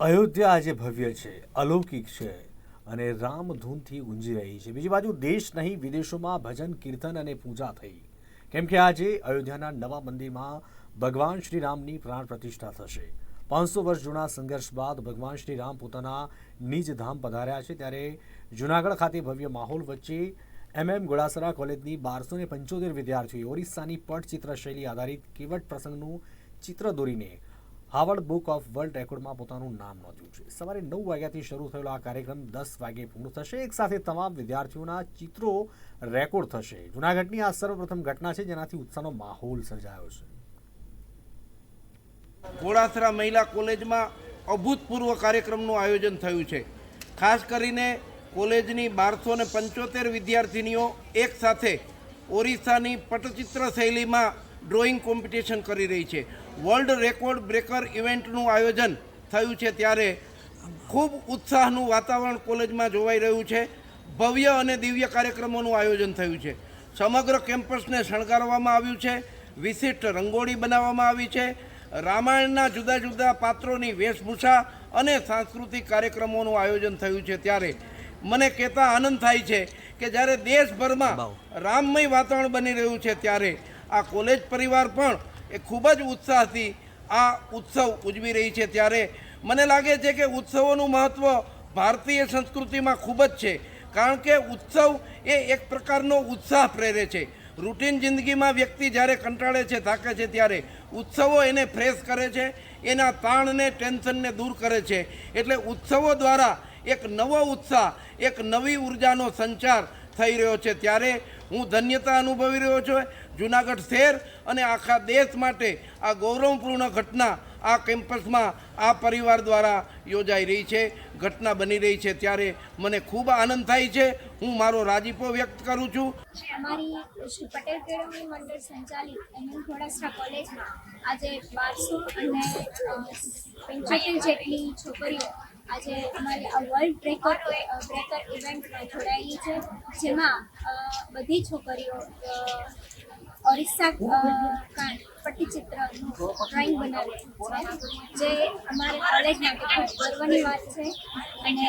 અયોધ્યા આજે ભવ્ય છે, અલૌકિક છે અને રામધૂનથી ગુંજી રહી છે. બીજી બાજુ દેશ નહીં, વિદેશોમાં ભજન, કીર્તન અને પૂજા થઈ. કેમ કે આજે અયોધ્યાના નવા મંદિરમાં ભગવાન શ્રી રામની પ્રાણ પ્રતિષ્ઠા થશે. પાંચસો વર્ષ જૂના સંઘર્ષ બાદ ભગવાન શ્રી રામ પોતાના નિજ ધામ પધાર્યા છે. ત્યારે જૂનાગઢ ખાતે ભવ્ય માહોલ વચ્ચે એમએમ ગોળાસરા કોલેજની બારસો ને પંચોતેર વિદ્યાર્થીઓએ ઓરિસ્સાની પટચિત્ર શૈલી આધારિત કેવટ પ્રસંગનું ચિત્ર દોરીને હાવર્ડ બુક ઓફ વર્લ્ડ રેકોર્ડમાં પોતાનું નામ નોંધ્યું છે. સવારે નવ વાગ્યાથી શરૂ થયેલો આ કાર્યક્રમ દસ વાગે પૂર્ણ થશે. એક સાથે તમામ વિદ્યાર્થીઓના ચિત્રો રેકોર્ડ થશે. જૂનાગઢની આ સર્વપ્રથમ ઘટના છે જેનાથી ઉત્સાહનો માહોલ સર્જાયો છે. ઘોડાસરા મહિલા કોલેજમાં અભૂતપૂર્વ કાર્યક્રમનું આયોજન થયું છે. ખાસ કરીને કોલેજની બારસો ને પંચોતેર વિદ્યાર્થિનીઓ એક સાથે ઓરિસ્સાની પટચિત્ર શૈલીમાં ડ્રોઈંગ કોમ્પિટિશન કરી રહી છે. વર્લ્ડ રેકોર્ડ બ્રેકર ઇવેન્ટનું આયોજન થયું છે ત્યારે ખૂબ ઉત્સાહનું વાતાવરણ કોલેજમાં જોવાઈ રહ્યું છે. ભવ્ય અને દિવ્ય કાર્યક્રમોનું આયોજન થયું છે. સમગ્ર કેમ્પસને શણગારવામાં આવ્યું છે. વિશિષ્ટ રંગોળી બનાવવામાં આવી છે. રામાયણના જુદા જુદા પાત્રોની વેશભૂષા અને સાંસ્કૃતિક કાર્યક્રમોનું આયોજન થયું છે ત્યારે મને કહેતા આનંદ થાય છે કે જ્યારે દેશભરમાં રામમય વાતાવરણ બની રહ્યું છે ત્યારે આ કોલેજ પરિવાર પણ એ ખૂબ જ ઉત્સાહથી આ ઉત્સવ ઉજવી રહી છે ત્યારે મને લાગે છે કે ઉત્સવોનું મહત્ત્વ ભારતીય સંસ્કૃતિમાં ખૂબ જ છે. કારણ કે ઉત્સવ એ એક પ્રકારનો ઉત્સાહ પ્રેરે છે. રૂટીન જિંદગીમાં વ્યક્તિ જ્યારે કંટાળે છે, થાકે છે ત્યારે ઉત્સવો એને ફ્રેશ કરે છે, એના તાણને, ટેન્શનને દૂર કરે છે. એટલે ઉત્સવો દ્વારા એક નવો ઉત્સાહ, એક નવી ઉર્જાનો સંચાર થઈ રહ્યો છે. ત્યારે હું ધન્યતા અનુભવી રહ્યો છું. જુનાગઢ શહેર અને આખા દેશ માટે આ ગૌરવપૂર્ણ ઘટના આ કેમ્પસમાં આ પરિવાર દ્વારા યોજાઈ રહી છે. ઘટના બની રહી છે ત્યારે મને ખૂબ આનંદ થાય છે. હું મારો રાજીપો વ્યક્ત કરું છું. અમારી શ્રી પટેલ કેળવણી મંડળ સંચાલિત ઘોડાસરા કોલેજમાં આજે બારસો અને પંચોતેર જેટલી છોકરીઓ આજે અમારી વર્લ્ડ બ્રેકર બ્રેકર ઇવેન્ટમાં જોડાયેલી છે, જેમાં બધી છોકરીઓ ઓરિસ્સા પટ્ટીચિત્રનું ડ્રોઈંગ બનાવ્યું છે. જે અમારા કોલેજ માટે ખૂબ ગર્વની વાત છે અને